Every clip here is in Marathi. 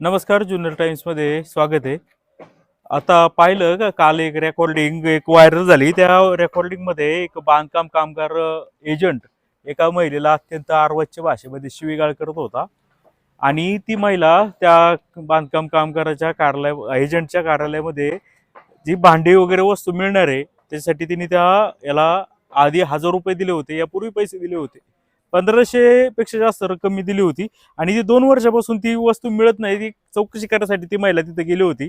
नमस्कार ज्युनियर टाइम्समध्ये स्वागत आहे. आता पाहिलं का काल एक रेकॉर्डिंग एक व्हायरल झाली. त्या रेकॉर्डिंगमध्ये एक बांधकाम कामगार एजंट एका महिलेला अत्यंत आर्वच्य भाषेमध्ये शिवीगाळ करत होता. आणि ती महिला त्या बांधकाम कामगाराच्या कार्यालय एजंटच्या कार्यालयामध्ये जी भांडी वगैरे वस्तू मिळणार आहे त्यासाठी तिने त्या याला आधी हजार रुपये दिले होते यापूर्वी पैसे दिले होते. पंधराशे पेक्षा जास्त रक्कम मी दिली होती. आणि ती दोन वर्षापासून ती वस्तू मिळत नाही ती चौकशी करण्यासाठी ती महिला तिथे गेली होती.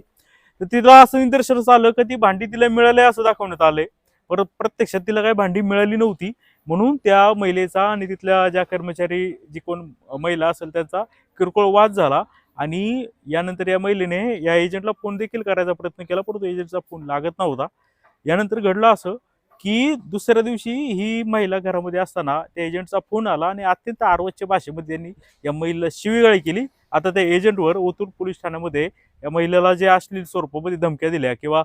तर तिला असं निदर्शनास आलं का ती भांडी तिला मिळाली असं दाखवण्यात आलंय. परत प्रत्यक्षात तिला काही भांडी मिळाली नव्हती. म्हणून त्या महिलेचा आणि तिथल्या ज्या कर्मचारी जी कोण महिला असेल त्यांचा किरकोळ वाद झाला. आणि यानंतर या महिलेने या एजंटला फोन देखील करायचा प्रयत्न केला परंतु एजंटचा फोन लागत नव्हता. यानंतर घडलं असं की दुसऱ्या दिवशी ही महिला घरामध्ये असताना त्या एजंटचा फोन आला आणि अत्यंत आर्वच्य भाषेमध्ये त्यांनी या महिलेला शिवीगाळी केली. आता त्या एजंटवर ओतूर पोलीस ठाण्यामध्ये या महिलेला जे अश्लील स्वरूपामध्ये धमक्या दिल्या किंवा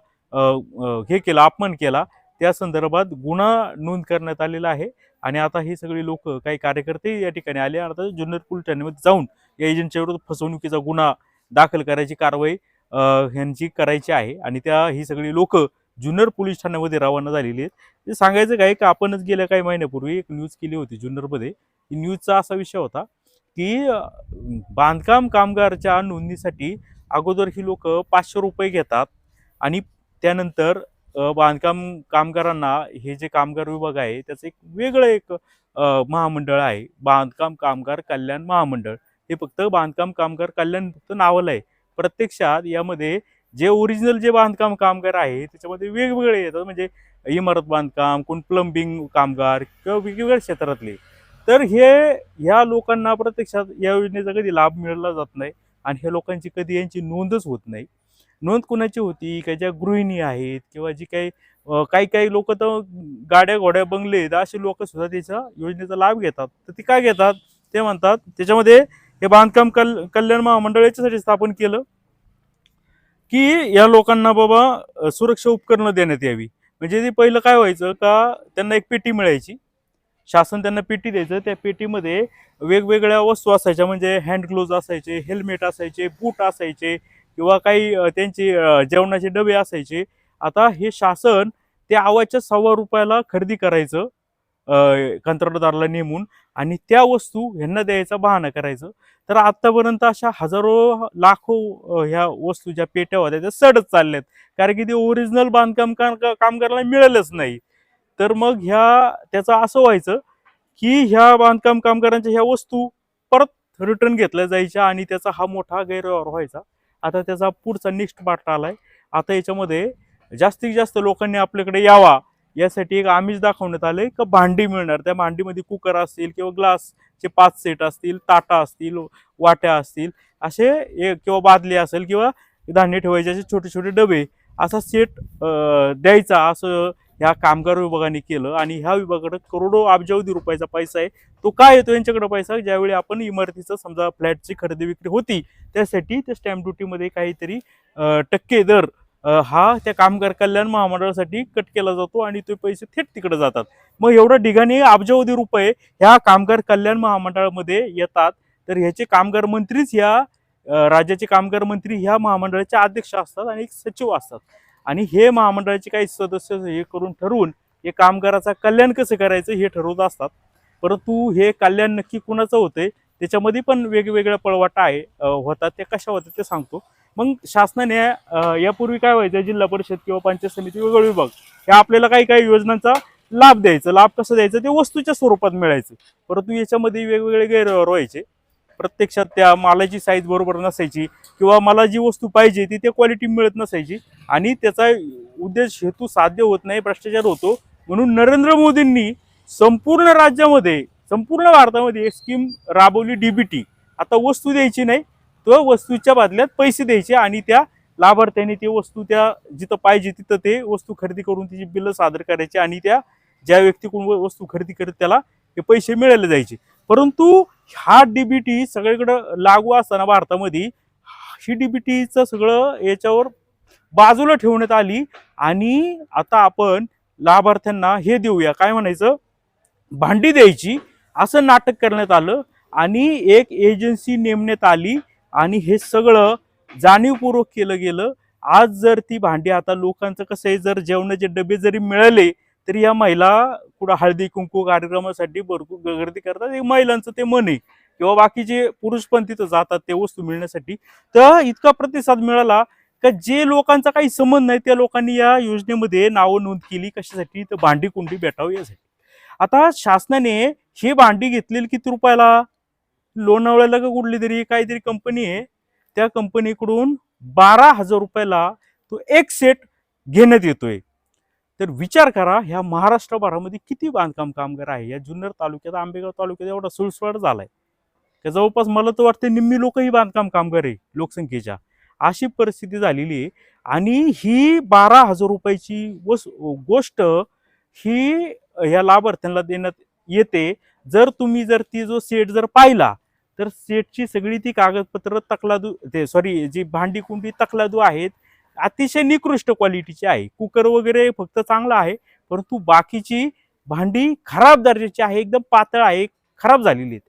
हे केलं अपमान केला त्या संदर्भात गुन्हा नोंद करण्यात आलेला आहे. आणि आता ही सगळी लोक काही कार्यकर्ते या ठिकाणी आले आणि आता जुन्नर पोलीस ठाण्यामध्ये जाऊन या एजंटच्या विरुद्ध फसवणुकीचा गुन्हा दाखल करायची कारवाई ह्यांची करायची आहे. आणि त्या ही सगळी लोक जुन्नर पोलीस ठाण्यामध्ये रवाना झालेली आहेत. ते सांगायचं काय का आपणच गेल्या काही महिन्यापूर्वी एक न्यूज केली होती जुन्नरमध्ये. ती न्यूजचा असा विषय होता की बांधकाम कामगारच्या नोंदणीसाठी अगोदर ही लोक पाचशे रुपये घेतात आणि त्यानंतर बांधकाम कामगारांना हे जे कामगार विभाग आहे त्याचं एक वेगळं एक महामंडळ आहे. बांधकाम कामगार कल्याण महामंडळ. हे फक्त बांधकाम कामगार कल्याण फक्त नावाला आहे प्रत्यक्षात यामध्ये जे ओरिजिनल जे बांधकाम कामगार आहे त्याच्यामध्ये वेगवेगळे येतात. म्हणजे इमारत बांधकाम कोण प्लंबिंग कामगार किंवा वेगवेगळ्या क्षेत्रातले. तर हे ह्या लोकांना प्रत्यक्षात या योजनेचा कधी लाभ मिळला जात नाही आणि ह्या लोकांची कधी यांची नोंदच होत नाही. नोंद कुणाची होती? काय ज्या गृहिणी आहेत किंवा जी काही काही काही लोक तर गाड्या घोड्या बंगले आहेत असे लोक सुद्धा त्याच्या योजनेचा लाभ घेतात. तर ती काय घेतात? ते म्हणतात त्याच्यामध्ये हे बांधकाम कल कल्याण महामंडळ याच्यासाठी स्थापन केलं. की या लोकांना बाबा सुरक्षा उपकरणं देण्यात यावी. म्हणजे ते पहिलं काय व्हायचं का त्यांना एक पेटी मिळायची. शासन त्यांना पेटी द्यायचं. त्या पेटीमध्ये वेगवेगळ्या वस्तू असायच्या म्हणजे हँड ग्लोव्ज असायचे हेल्मेट असायचे बूट असायचे किंवा काही त्यांचे जेवणाचे डबे असायचे. आता हे शासन त्या आवाच्या सव्वा रुपयाला खरेदी करायचं. कंत्राटदाराला नेमून आणि त्या वस्तू ह्यांना द्यायचा बहाणा करायचं. तर आत्तापर्यंत अशा हजारो लाखो ह्या वस्तू ज्या पेट्या होत्या त्या सडत चालल्यात. कारण की ते ओरिजिनल बांधकाम कामगाराला मिळालंच नाही. तर मग ह्या त्याचं असं व्हायचं की ह्या बांधकाम कामगारांच्या ह्या वस्तू परत रिटर्न घेतल्या जायच्या आणि त्याचा हा मोठा गैरव्यवहार व्हायचा. आता त्याचा पुढचा नेक्स्ट पार्ट आलाय. आता याच्यामध्ये जास्तीत जास्त लोकांनी आपल्याकडे यावा. यासाठी एक आमिष दाखवण्यात आलंय का भांडी मिळणार. त्या भांडीमध्ये कुकर असतील किंवा ग्लासचे पाच सेट असतील ताटा असतील वाट्या असतील असे एक किंवा बादली असेल किंवा धान्य ठेवायचे असे छोटे छोटे डबे असा सेट द्यायचा. असं ह्या कामगार विभागाने केलं आणि ह्या विभागाकडे करोडो अब्जावधी रुपयाचा पैसा आहे. तो काय येतो यांच्याकडे पैसा? ज्यावेळी आपण इमारतीचं समजा फ्लॅटची खरेदी विक्री होती त्यासाठी त्या स्टॅम्प ड्युटीमध्ये काहीतरी टक्के दर हा त्या कामगार कल्याण महामंडळासाठी कट केला जातो आणि ते पैसे थेट तिकडे जातात. मग एवढ्या ठिकाणी अब्जावधी रुपये ह्या कामगार कल्याण महामंडळामध्ये येतात. तर ह्याचे कामगार मंत्रीच ह्या राज्याचे कामगार मंत्री ह्या महामंडळाचे अध्यक्ष असतात आणि एक सचिव असतात. आणि हे महामंडळाचे काही सदस्य हे करून ठरवून हे कामगाराचा कल्याण कसं करायचं हे ठरवत असतात. परंतु हे कल्याण नक्की कुणाचं होतंय त्याच्यामध्ये पण वेगवेगळ्या पळवाटा आहे होतात ते कशा होतात ते सांगतो. मग शासनाने यापूर्वी काय व्हायचं जिल्हा परिषद किंवा पंचायत समिती वेगळे विभाग हे आपल्याला काही काही योजनांचा लाभ द्यायचं. लाभ कसं द्यायचं? ते वस्तूच्या स्वरूपात मिळायचं. परंतु याच्यामध्ये वेगवेगळे गैरव्यवहार व्हायचे. प्रत्यक्षात त्या मालाची साईज बरोबर नसायची किंवा मला जी वस्तू पाहिजे ती त्या क्वालिटी मिळत नसायची आणि त्याचा उद्देश हेतू साध्य होत नाही भ्रष्टाचार होतो. म्हणून नरेंद्र मोदींनी संपूर्ण राज्यामध्ये संपूर्ण भारतामध्ये एक स्कीम राबवली डीबीटी आता वस्तू द्यायची नाही तो वस्तूच्या बदल्यात पैसे द्यायचे आणि त्या लाभार्थ्याने ते वस्तू त्या जिथं पाहिजे तिथं ते वस्तू खरेदी करून तिची बिलं सादर करायची आणि त्या ज्या व्यक्तीकडून व- वस्तू खरेदी करत त्याला हे पैसे मिळाले जायचे. परंतु हा डीबीटी सगळीकडं लागू असताना भारतामध्ये ही डीबीटीचं सगळं याच्यावर बाजूला ठेवण्यात आली आणि आता आपण लाभार्थ्यांना हे देऊया. काय म्हणायचं? भांडी द्यायची असं नाटक करण्यात आलं आणि एक एजन्सी नेमण्यात आली आणि हे सगळं जाणीवपूर्वक केलं गेलं. आज जर ती भांडी आता लोकांचं कसं आहे जर जेवणाचे डबे जरी मिळाले तरी या महिला कुठं हळदी कुंकू कार्यक्रमासाठी भरपूर गर्दी करतात. हे महिलांचं ते मन आहे. किंवा बाकीचे पुरुष पण तिथं जातात ते वस्तू मिळण्यासाठी. तर इतका प्रतिसाद मिळाला का जे लोकांचा काही संबंध नाही त्या लोकांनी या योजनेमध्ये नावं नोंद केली कशासाठी तर भांडी कुंडी भेटावी यासाठी. आता शासनाने हे भांडी घेतलेली किती रुपयाला? लोणावळ्याला का कुठली तरी काहीतरी कंपनी आहे. त्या कंपनीकडून बारा हजार रुपयाला तो एक सेट घेण्यात येतोय. तर विचार करा ह्या महाराष्ट्रभरामध्ये किती बांधकाम कामगार आहे? या जुन्नर तालुक्यात आंबेगाव तालुक्यात एवढा सुळसुळाट झालाय. का जवळपास मला तर वाटतं निम्मी लोकही बांधकाम कामगार आहे लोकसंख्येच्या. अशी परिस्थिती झालेली आहे. आणि ही बारा हजार रुपयाची वस गोष्ट ही ह्या लाभार्थ्यांना देण्यात येते. जर तुम्ही जर ती जो सेट जर पाहिला तर सेटची सगळी ती कागदपत्र तकलादू ते सॉरी जी भांडी कुंडी तकलादू आहेत अतिशय निकृष्ट क्वालिटीची आहे. कुकर वगैरे फक्त चांगला आहे परंतु बाकीची भांडी खराब दर्जाची आहे एकदम पातळ आहे खराब झालेली आहेत.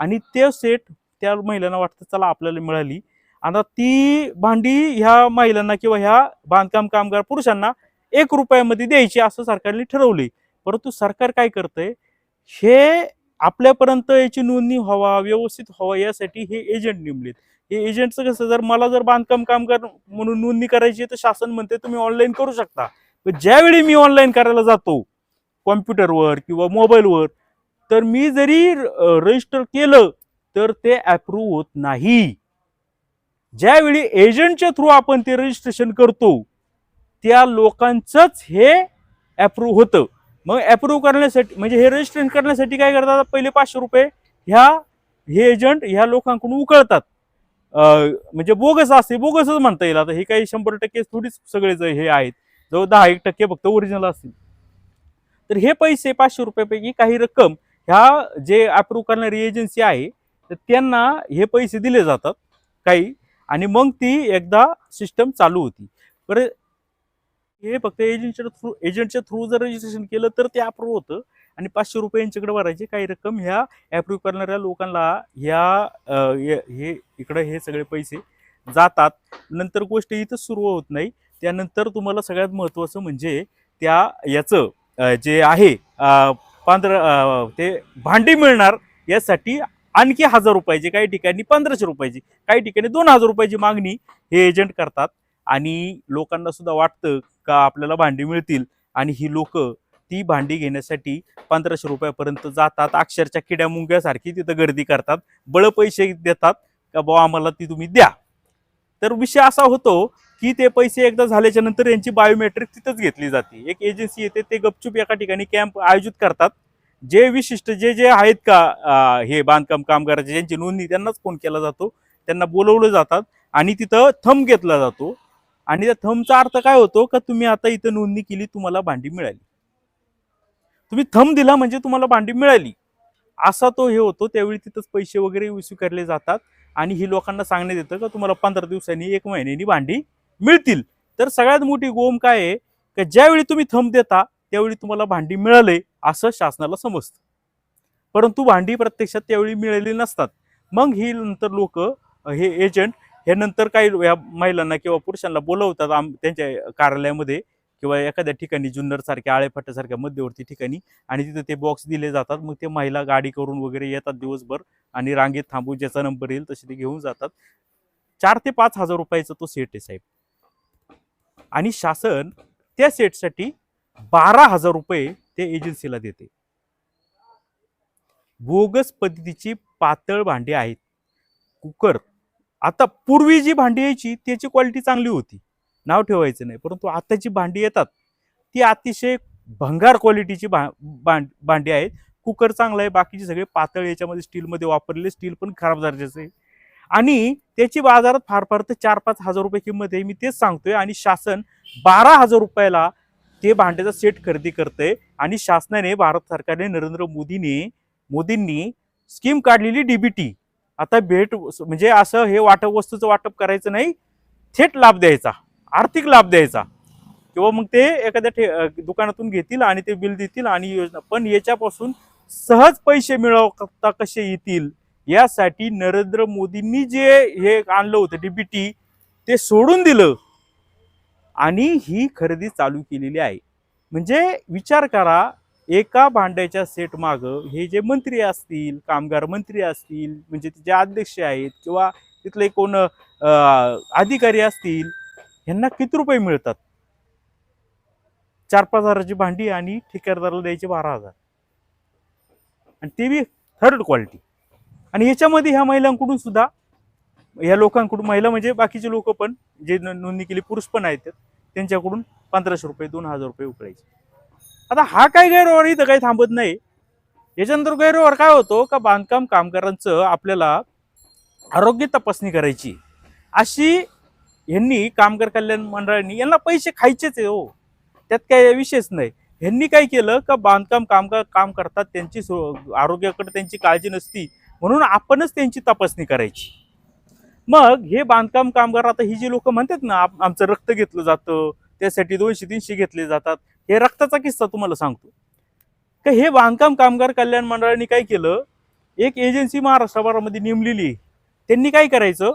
आणि ते सेट त्या महिलांना वाटतं चला आपल्याला मिळाली. आता ती भांडी ह्या महिलांना किंवा ह्या बांधकाम कामगार पुरुषांना एक रुपयामध्ये द्यायची असं सरकारने ठरवले परंतु सरकार काय करतंय हे आपल्यापर्यंत याची नोंदणी व्हावा व्यवस्थित व्हावा यासाठी हे एजंट नेमलेत. हे एजंटचं कसं जर मला जर बांधकाम कामगार म्हणून नोंदणी करायची तर शासन म्हणते तुम्ही ऑनलाईन करू शकता. पण ज्यावेळी मी ऑनलाईन करायला जातो कॉम्प्युटरवर किंवा मोबाईलवर तर मी जरी रजिस्टर केलं तर ते अप्रूव्ह होत नाही. ज्यावेळी एजंटच्या थ्रू आपण ते रजिस्ट्रेशन करतो त्या लोकांचंच हे अप्रूव्ह होतं. मग अप्रूव्ह करण्यासाठी म्हणजे हे रजिस्ट्रेशन करण्यासाठी काय करतात पहिले पाचशे रुपये ह्या हे एजंट ह्या लोकांकडून उकळतात. म्हणजे बोगस असते बोगसच म्हणता येईल. आता हे काही शंभर टक्के थोडीच सगळे जे हे आहेत. जवळ दहा एक टक्के फक्त ओरिजिनल असतील. तर हे पैसे पाचशे रुपयापैकी काही रक्कम ह्या जे अप्रूव्ह करणारी एजन्सी आहे तर त्यांना हे पैसे दिले जातात काही. आणि मग ती एकदा सिस्टम चालू होती. बरं हे फक्त एजंटच्या थ्रू एजंटच्या थ्रू जर रजिस्ट्रेशन केलं तर ते अप्रूव्ह होतं. आणि पाचशे रुपये यांच्याकडे भरायचे काही रक्कम ह्या अप्रूव्ह करणाऱ्या लोकांना ह्या हे इकडं हे सगळे पैसे जातात. नंतर गोष्ट इथं सुरू होत नाही. त्यानंतर तुम्हाला सगळ्यात महत्त्वाचं म्हणजे त्या याचं जे आहे पंधरा ते भांडी मिळणार यासाठी आणखी हजार रुपयाची काही ठिकाणी पंधराशे रुपयाची काही ठिकाणी दोन हजार रुपयाची मागणी हे एजंट करतात. आणि लोकांना सुद्धा वाटतं का आपल्याला भांडी मिळतील? आणि ही लोक ती भांडी घेण्यासाठी पंधराशे रुपयापर्यंत जातात. अक्षरच्या किड्या मुंग्यासारखी तिथं गर्दी करतात. बळ पैसे देतात का बुवा आम्हाला ती तुम्ही द्या. तर विषय असा होतो की ते पैसे एकदा झाल्याच्यानंतर यांची बायोमेट्रिक तिथंच घेतली जाते. एक एजन्सी येते ते गपचूप एका ठिकाणी कॅम्प आयोजित करतात. जे विशिष्ट जे जे आहेत का आ, हे बांधकाम कामगाराचे ज्यांची नोंदणी त्यांनाच फोन केला जातो. त्यांना बोलवलं जातात आणि तिथं थंब घेतला जातो. आणि त्या थंबचा अर्थ काय होतो का तुम्ही आता इथं नोंदणी केली तुम्हाला भांडी मिळाली. तुम्ही थंब दिला म्हणजे तुम्हाला भांडी मिळाली. असा तो हे होतो त्यावेळी तिथंच पैसे वगैरे स्वीकारले जातात आणि ही लोकांना सांगण्यात येतं का तुम्हाला पंधरा दिवसांनी एक महिन्यानी भांडी मिळतील. तर सगळ्यात मोठी गोम काय आहे का ज्यावेळी तुम्ही थंब देता त्यावेळी तुम्हाला भांडी मिळाले असं शासनाला समजतं. परंतु भांडी प्रत्यक्षात त्यावेळी मिळाली नसतात. मग ही नंतर लोक हे एजंट हे नंतर काही या महिलांना किंवा पुरुषांना बोलवतात आम त्यांच्या कार्यालयामध्ये किंवा एखाद्या ठिकाणी जुन्नर सारख्या आळेफाट्यासारख्या मध्यवर्ती ठिकाणी आणि तिथे ते बॉक्स दिले जातात. मग ते महिला गाडी करून वगैरे येतात दिवसभर आणि रांगेत थांबून ज्याचा नंबर येईल तसे ते घेऊन जातात. चार ते पाच हजार रुपयाचा तो सेट आहे साहेब. आणि शासन त्या सेटसाठी बारा हजार रुपये ते एजन्सीला देते. बोगस पद्धतीची पातळ भांडी आहेत. कुकर आता पूर्वी जी भांडी यायची त्याची क्वालिटी चांगली होती. नाव ठेवायचं नाही परंतु आताची भांडी येतात ती अतिशय भंगार क्वालिटीची भा भां- भांडी आहेत. कुकर चांगलं आहे बाकीचे सगळे पातळ याच्यामध्ये स्टीलमध्ये वापरलेले स्टील पण खराब दर्जाचं आहे. आणि त्याची बाजारात फार फार तर चार पाच हजार रुपये किंमत आहे मी तेच सांगतोय. आणि शासन बारा हजार रुपयाला ते भांड्याचा सेट खरेदी करतंय. आणि शासनाने भारत सरकारने नरेंद्र मोदीने मोदींनी स्कीम काढलेली डीबीटी आता भेट म्हणजे असं हे वाटप वस्तूचं वाटप करायचं नाही थेट लाभ द्यायचा आर्थिक लाभ द्यायचा. किंवा मग ते एखाद्या ठे दुकानातून घेतील आणि ते बिल देतील आणि योजना पण याच्यापासून सहज पैसे मिळवता कसे येतील? यासाठी नरेंद्र मोदींनी जे हे आणलं होतं डीबीटी ते सोडून दिलं. आणि ही खरेदी चालू केलेली आहे. म्हणजे विचार करा एका भांड्याच्या सेट माग हे जे मंत्री असतील कामगार मंत्री असतील म्हणजे जे अध्यक्ष आहेत किंवा तिथले कोण अधिकारी असतील यांना किती रुपये मिळतात? चार पाच हजाराची भांडी आणि ठेकेदाराला द्यायचे बारा हजार. आणि ते बी थर्ड क्वालिटी आणि याच्यामध्ये ह्या महिलांकडून सुद्धा ह्या लोकांकडून महिला म्हणजे बाकीचे लोक पण जे नोंदणी केली पुरुष पण आहेत त्यांच्याकडून पंधराशे रुपये दोन हजार रुपये उकळायचे. आता हा काय गैरव्यवहार इथं काही थांबत नाही. याच्यानंतर गैरव्यवहार काय होतो का बांधकाम कामगारांचं आपल्याला आरोग्य तपासणी करायची. अशी यांनी कामगार कल्याण मंडळांनी यांना पैसे खायचेच आहे हो. त्यात काही विशेष नाही. ह्यांनी काय केलं का बांधकाम कामगार काम करतात त्यांची सो- आरोग्याकडे त्यांची काळजी नसती म्हणून आपणच त्यांची तपासणी करायची. मग हे बांधकाम कामगार आता ही जी लोक म्हणतात ना आमचं रक्त घेतलं जातं त्यासाठी दोनशे तीनशे घेतले जातात. हे रक्ताचा किस्सा तुम्हाला सांगतो. का हे बांधकाम कामगार कल्याण मंडळाने काय केलं? एक एजन्सी महाराष्ट्रभरामध्ये नेमलेली आहे. त्यांनी काय करायचं?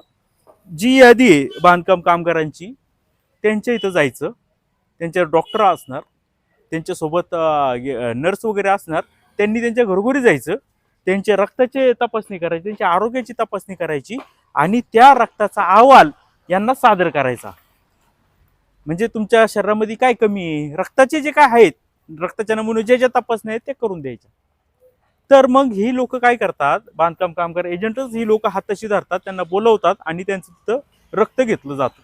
जी यादी आहे बांधकाम कामगारांची त्यांच्या इथं जायचं. त्यांच्या डॉक्टर असणार त्यांच्यासोबत नर्स वगैरे असणार. त्यांनी त्यांच्या घरोघरी जायचं. त्यांच्या रक्ताची तपासणी करायची त्यांच्या आरोग्याची तपासणी करायची आणि त्या रक्ताचा अहवाल यांना सादर करायचा. म्हणजे तुमच्या शरीरामध्ये काय कमी आहे? रक्ताचे जे काय आहेत रक्ताच्या नमुने जे ज्या तपासण्या आहेत ते करून द्यायच्या. तर मग ही लोक काय करतात बांधकाम कामगार एजंटच ही लोक हाताशी धरतात त्यांना बोलवतात आणि त्यांचं तिथं रक्त घेतलं जातं.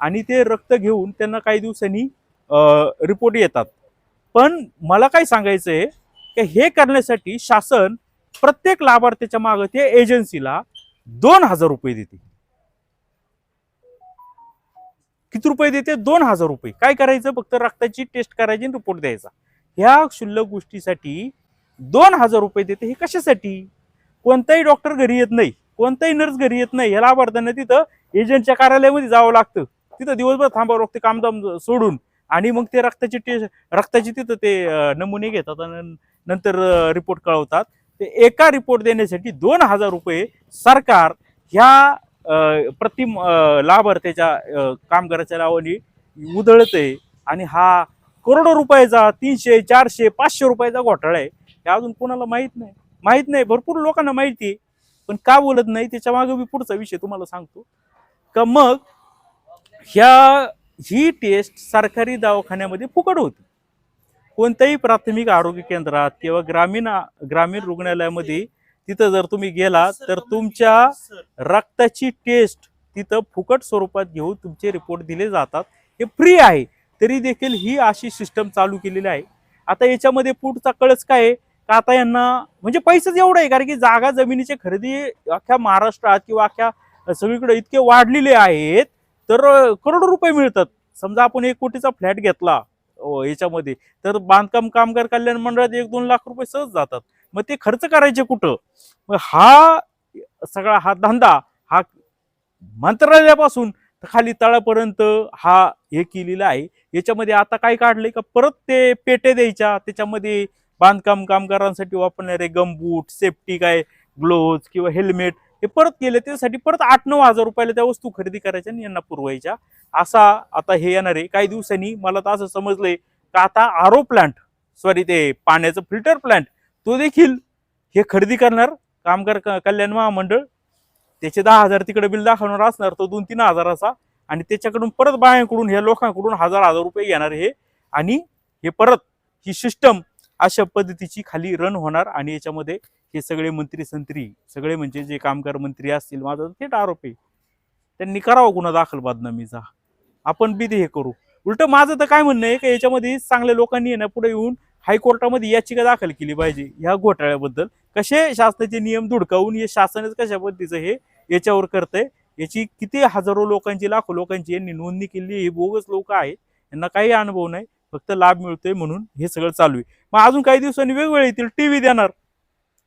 आणि ते रक्त घेऊन त्यांना काही दिवसांनी रिपोर्ट येतात. पण मला काय सांगायचं आहे की हे करण्यासाठी शासन प्रत्येक लाभार्थ्याच्या मागं ते एजन्सीला दोन हजार रुपये देते. किती रुपये देते? दोन हजार रुपये. काय करायचं? फक्त रक्ताची टेस्ट करायची आणि रिपोर्ट द्यायचा. ह्या क्षुल्लक गोष्टीसाठी दोन हजार रुपये देते हे कशासाठी? कोणताही डॉक्टर घरी येत नाही. कोणताही नर्स घरी येत नाही. ह्या लाभार्थ्यांना तिथं एजंटच्या कार्यालयामध्ये जावं लागतं. तिथं दिवसभर थांबावं लागतं कामदाम सोडून. आणि मग ते रक्ताची टेस्ट रक्ताची तिथं ते नमुने घेतात आणि नंतर रिपोर्ट कळवतात. ते एका रिपोर्ट देण्यासाठी दोन हजार रुपये सरकार ह्या प्रति अं, लाभार्थ्याच्या कामगाराच्या नावाने उधळते. आणि हा करोडो रुपयाचा तीनशे चारशे पाचशे रुपयाचा घोटाळा आहे. हे अजून कोणाला माहीत नाही. माहीत नाही. भरपूर लोकांना माहिती आहे. पण का बोलत नाही? त्याच्यामागे मी पुढचा विषय तुम्हाला सांगतो. का मग ह्या ही टेस्ट सरकारी दवाखान्यामध्ये फुकट होती. कोणत्याही प्राथमिक आरोग्य केंद्रात किंवा ग्रामीण ग्रामीण रुग्णालयामध्ये तिथं जर तुम्ही गेला तर तुमच्या रक्ताची टेस्ट तिथं फुकट स्वरूपात घेऊन तुमचे रिपोर्ट दिले जातात. हे फ्री आहे. तरी देखील ही अशी सिस्टम चालू केलेली आहे. आता याच्यामध्ये पुढचा कळच काय का आता यांना म्हणजे पैसेच एवढं आहे कारण की जागा जमिनीची खरेदी अख्ख्या महाराष्ट्रात किंवा अख्ख्या सगळीकडे इतके वाढलेले आहेत तर करोडो रुपये मिळतात. समजा आपण एक कोटीचा फ्लॅट घेतला याच्यामध्ये तर बांधकाम कामगार कल्याण मंडळात एक दोन लाख रुपये सहज जातात. मग ते खर्च करायचे कुठं? मग हा सगळा हा धंदा हा मंत्रालयापासून खाली तळापर्यंत हा हे केलेला आहे. याच्यामध्ये आता काय काढलंय का? परत ते पेटे द्यायच्या. त्याच्यामध्ये बांधकाम कामगारांसाठी वापरणारे गमबूट सेफ्टी काय ग्लोव्ज किंवा हेल्मेट हे परत केले. त्यासाठी परत आठ नऊ हजार रुपयाला त्या वस्तू खरेदी करायच्या आणि यांना पुरवायच्या. असा आता हे येणार आहे. काही दिवसांनी मला तर असं समजलंय का आता आरो प्लांट सॉरी ते पाण्याचं फिल्टर प्लांट तो देखील हे खरेदी करणार कामगार कल्याण महामंडळ. त्याचे दहा हजार तिकडे बिल दाखवणार असणार तो दोन तीन हजाराचा. आणि त्याच्याकडून परत बायांकडून ह्या लोकांकडून हजार हजार रुपये घेणार हे. आणि हे परत ही सिस्टम अशा पद्धतीची खाली रन होणार आणि याच्यामध्ये हे सगळे मंत्री संत्री सगळे म्हणजे जे कामगार मंत्री असतील माझा थेट आरोप आहे. त्यांनी करावं गुन्हा दाखल बदनामीचा. आपण बी ते हे करू. उलट माझं तर काय म्हणणं आहे की याच्यामध्ये चांगल्या लोकांनी आहे ना पुढे येऊन हायकोर्टामध्ये याचिका दाखल केली पाहिजे ह्या घोटाळ्याबद्दल. कसे शासनाचे नियम धुडकावून हे शासनच कशा पद्धतीचं हे याच्यावर करतंय याची किती हजारो लोकांची लाखो लोकांची यांनी नोंदणी केली हे बोगस लोक आहेत यांना काही अनुभव नाही फक्त लाभ मिळतोय म्हणून हे सगळं चालू आहे. मग अजून काही दिवसांनी वेगवेगळे येतील टीव्ही देणार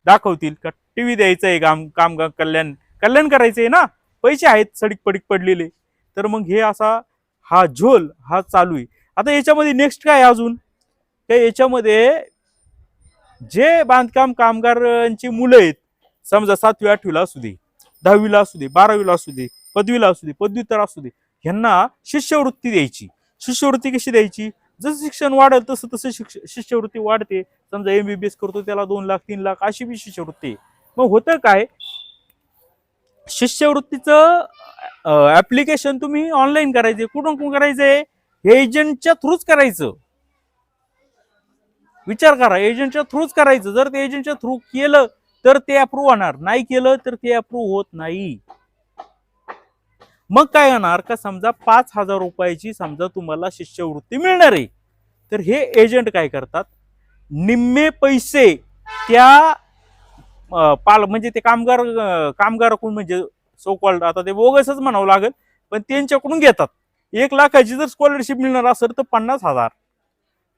दाखवतील का टी व्ही द्यायचं आहे काम कामगार कल्याण कल्याण करायचं आहे ना पैसे आहेत सडीक पडीक पडलेले तर मग हे असा हा झोल हा चालू आहे. आता याच्यामध्ये नेक्स्ट काय आहे अजून? तर याच्यामध्ये जे बांधकाम कामगारांची मुलं आहेत समजा सातवी आठवीला असू दे दहावीला असू दे बारावीला असू दे पदवीला असू दे पदव्युत्तर असू दे ह्यांना शिष्यवृत्ती द्यायची. शिष्यवृत्ती कशी द्यायची? जसं शिक्षण वाढेल तसं तसं शिक्ष शिष्यवृत्ती वाढते. समजा एमबीबीएस करतो त्याला दोन लाख तीन लाख अशी बी शिष्यवृत्ती मग होतं काय? शिष्यवृत्तीचं ऍप्लिकेशन तुम्ही ऑनलाईन करायचे कुठून कुठून करायचंय एजंटच्या थ्रूच करायचं. विचार करा एजंटच्या थ्रूच करायचं. जर ते एजंटच्या थ्रू केलं तर ते अप्रूव्ह होणार. नाही केलं तर ते अप्रूव्ह होत नाही. मग काय होणार का समजा पाच हजार रुपयाची समजा तुम्हाला शिष्यवृत्ती मिळणार आहे. तर हे एजंट काय करतात? निम्मे पैसे त्या पाल म्हणजे ते कामगार कामगाराकडून म्हणजे सो आता ते बोगसच म्हणावं लागेल पण त्यांच्याकडून घेतात. एक लाखाची जर स्कॉलरशिप मिळणार असेल तर पन्नास हजार.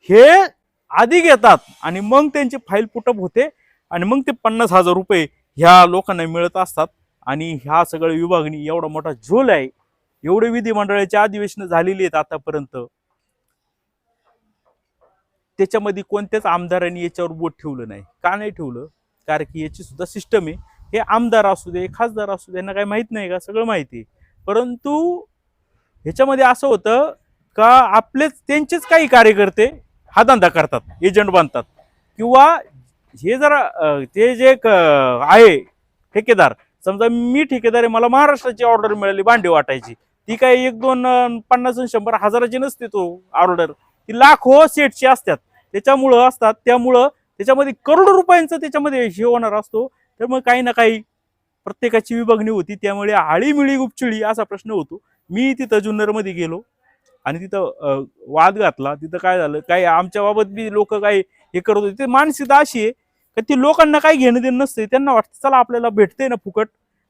हे आधी घेतात आणि मग त्यांची फाईल पुटअप होते आणि मग ते पन्नास हजार रुपये ह्या लोकांना मिळत असतात. आणि ह्या सगळ्या विभागणी एवढा मोठा झोल आहे. एवढे विधिमंडळाचे अधिवेशनं झालेली आहेत आतापर्यंत. त्याच्यामध्ये कोणत्याच आमदारांनी याच्यावर बोट ठेवलं नाही. का नाही ठेवलं? कारण की याची सुद्धा सिस्टम आहे. हे आमदार असू दे खासदार असू दे यांना काही माहीत नाही का? सगळं माहिती आहे. परंतु ह्याच्यामध्ये असं होतं का आपलेच त्यांचेच काही कार्यकर्ते हा धंदा करतात एजंट बांधतात किंवा हे जरा ते जे एक, आहे ठेकेदार समजा मी ठेकेदार आहे मला महाराष्ट्राची ऑर्डर मिळाली भांडी वाटायची. ती काय एक दोन पन्नास शंभर हजाराची नसते तो ऑर्डर ती लाखो सेटची असतात. त्याच्यामुळं असतात त्यामुळं त्याच्यामध्ये करोडो रुपयांचं त्याच्यामध्ये हे होणार असतो. तर मग काही ना काही प्रत्येकाची विभागणी होती त्यामुळे आळीमिळी गुपचिळी असा प्रश्न होतो. मी तिथं जुन्नरमध्ये गेलो. आणि तिथं वाद घातला. तिथं काय झालं? काय आमच्या बाबत बी लोक काय हे करत होते. ते मानसिकता अशी आहे का ती लोकांना काही घेणं देणं नसते त्यांना वाटतं चला आपल्याला भेटते ना फुकट.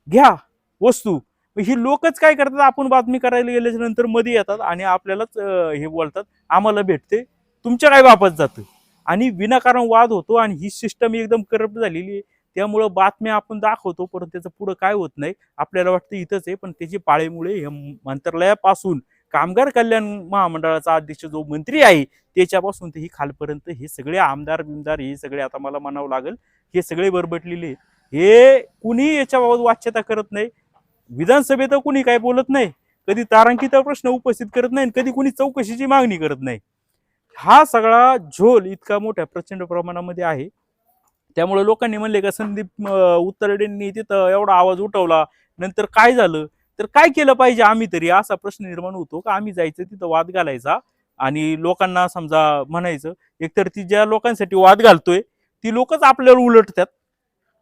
घ्या वस्तू. ही लोकच काय करतात? आपण बातमी करायला गेल्याच्यानंतरमध्ये येतात आणि आपल्यालाच हे बोलतात आम्हाला भेटते तुमच्या काय बाबत जातं? आणि विनाकारण वाद होतो आणि ही सिस्टम एकदम करप्ट झालेली आहे. त्यामुळं बातम्या आपण दाखवतो परंतु त्याचं पुढं काय होत नाही. आपल्याला वाटतं इथंच आहे पण त्याची पाळीमुळे हे मंत्रालयापासून कामगार कल्याण महामंडळाचा अध्यक्ष जो मंत्री आहे त्याच्यापासून ते ही खालपर्यंत हे सगळे आमदार बिमदार हे सगळे आता मला म्हणावं लागेल हे सगळे बरबटलेले हे कुणी याच्याबाबत वाच्यता करत नाही. विधानसभेत कुणी काय बोलत नाही. कधी तारांकित प्रश्न उपस्थित करत नाही आणि कधी कुणी चौकशीची मागणी करत नाही. हा सगळा झोल इतका मोठ्या प्रचंड प्रमाणामध्ये आहे. त्यामुळे लोकांनी म्हणले का संदीप उत्तरडेंनी तिथं एवढा आवाज उठवला. नंतर काय झालं? तर काय केलं पाहिजे आम्ही तरी? असा प्रश्न निर्माण होतो का आम्ही जायचं तिथं वाद घालायचा आणि लोकांना समजा म्हणायचं एकतर ती ज्या लोकांसाठी वाद घालतोय ती लोकच आपल्याला उलटतात.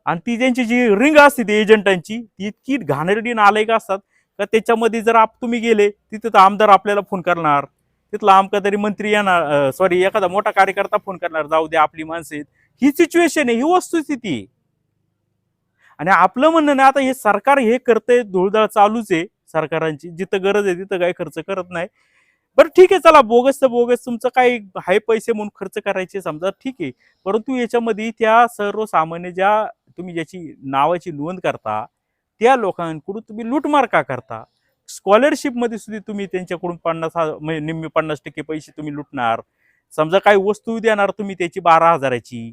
आणि ती त्यांची जी रिंग असते ती एजंटांची ती इतकी घाणेरडी नालायक असतात का त्याच्यामध्ये जर आप तुम्ही गेले तिथं तर आमदार आपल्याला फोन करणार. तिथला आमका तरी मंत्री येणार सॉरी एखादा मोठा कार्यकर्ता फोन करणार जाऊ दे आपली माणसं ही सिच्युएशन आहे ही वस्तुस्थिती आहे. आणि आपलं म्हणणं नाही आता हे सरकार हे करतंय धुळधाळ चालूच आहे सरकारांची. जिथं गरज आहे तिथं काही खर्च करत नाही. बरं ठीक आहे चला बोगस तर बोगस. तुमचं काही हाय पैसे म्हणून खर्च करायचे समजा ठीक आहे. परंतु याच्यामध्ये त्या सर्वसामान्य ज्या तुम्ही ज्याची नावाची नोंद करता त्या लोकांकडून तुम्ही लूटमार का करता? स्कॉलरशिपमध्ये सुद्धा तुम्ही त्यांच्याकडून पन्नास हजार म्हणजे निम्मे पन्नास टक्के पैसे तुम्ही लुटणार. समजा काही वस्तू देणार तुम्ही त्याची बारा हजाराची.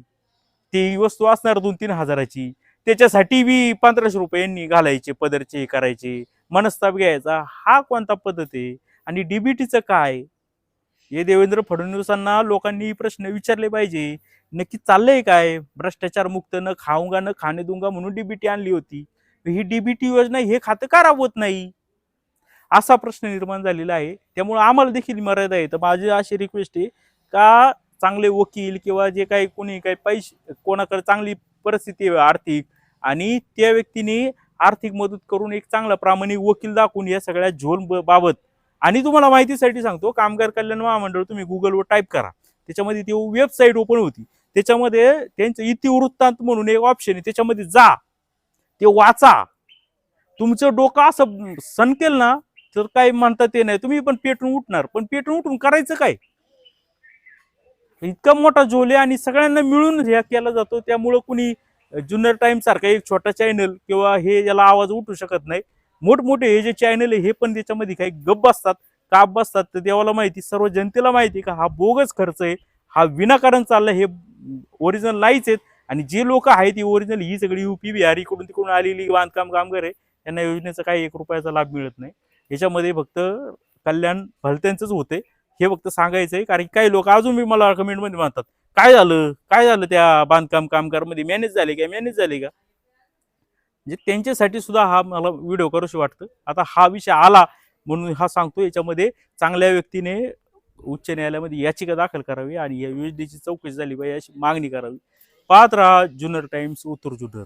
ती वस्तू असणार दोन तीन हजाराची. त्याच्यासाठी बी पंधराशे रुपयांनी घालायचे पदरचे हे करायचे. मनस्ताप घ्यायचा. हा कोणता पद्धत आहे? आणि डीबीटीचं काय? हे देवेंद्र फडणवीसांना लोकांनी प्रश्न विचारले पाहिजे. नक्की चाललंय काय? भ्रष्टाचार मुक्त न खाऊंगा न खाणे दुंगा म्हणून डीबीटी आणली होती. ही डीबीटी योजना हे खातं का राबवत नाही? असा प्रश्न निर्माण झालेला आहे. त्यामुळे आम्हाला देखील मर्यादा आहे. तर माझी अशी रिक्वेस्ट आहे का चांगले वकील किंवा जे काही कोणी काही पैसे कोणाकडे चांगली परिस्थिती आर्थिक आणि त्या व्यक्तीने आर्थिक मदत करून एक चांगला प्रामाणिक वकील दाखवून या सगळ्या झोल बाबत. आणि तुम्हाला माहितीसाठी सांगतो कामगार कल्याण महामंडळ तुम्ही गुगलवर टाईप करा. त्याच्यामध्ये ती वेबसाईट ओपन होती. त्याच्यामध्ये त्यांचं इतिवृत्तांत म्हणून एक ऑप्शन आहे. त्याच्यामध्ये जा. ते वाचा. तुमचं डोकं असं सनकेल ना तर काय म्हणता ते नाही. तुम्ही पण पेटून उठणार. पण पेटून उठून करायचं काय? इतका मोठा झोल आहे आणि सगळ्यांना मिळून हे केला जातो. त्यामुळं कुणी जुन्नर टाइम सारखा एक छोटा चॅनल किंवा हे याला आवाज उठू शकत नाही. मोठमोठे हे जे चॅनल आहे हे पण त्याच्यामध्ये काही गप्प असतात काप बसतात. तर देवाला माहिती सर्व जनतेला माहिती का हा बोगस खर्च आहे हा विनाकारण चालला हे ओरिजिनल नाहीच आहेत. आणि जे लोक आहेत ती ओरिजिनल ही सगळी युपी बिहार इकडून तिकडून आलेली बांधकाम कामगार आहे त्यांना योजनेचा काही एक रुपयाचा लाभ मिळत नाही. याच्यामध्ये फक्त कल्याण भलत्यांचंच होते हे फक्त सांगायचं आहे कारण की काही लोक अजून मी मला कमेंटमध्ये म्हणतात काय झालं? काय झालं त्या बांधकाम कामगारमध्ये? मॅनेज झाले का? मॅनेज झाले का? म्हणजे त्यांच्यासाठी सुद्धा हा मला व्हिडिओ करूशी वाटतं. आता हा विषय आला म्हणून हा सांगतो याच्यामध्ये चांगल्या व्यक्तीने उच्च न्यायालयामध्ये याचिका दाखल करावी आणि या योजनेची चौकशी झाली पाहिजे अशी मागणी करावी. पाहत राहा जुनर टाइम्स उत्तर जुनर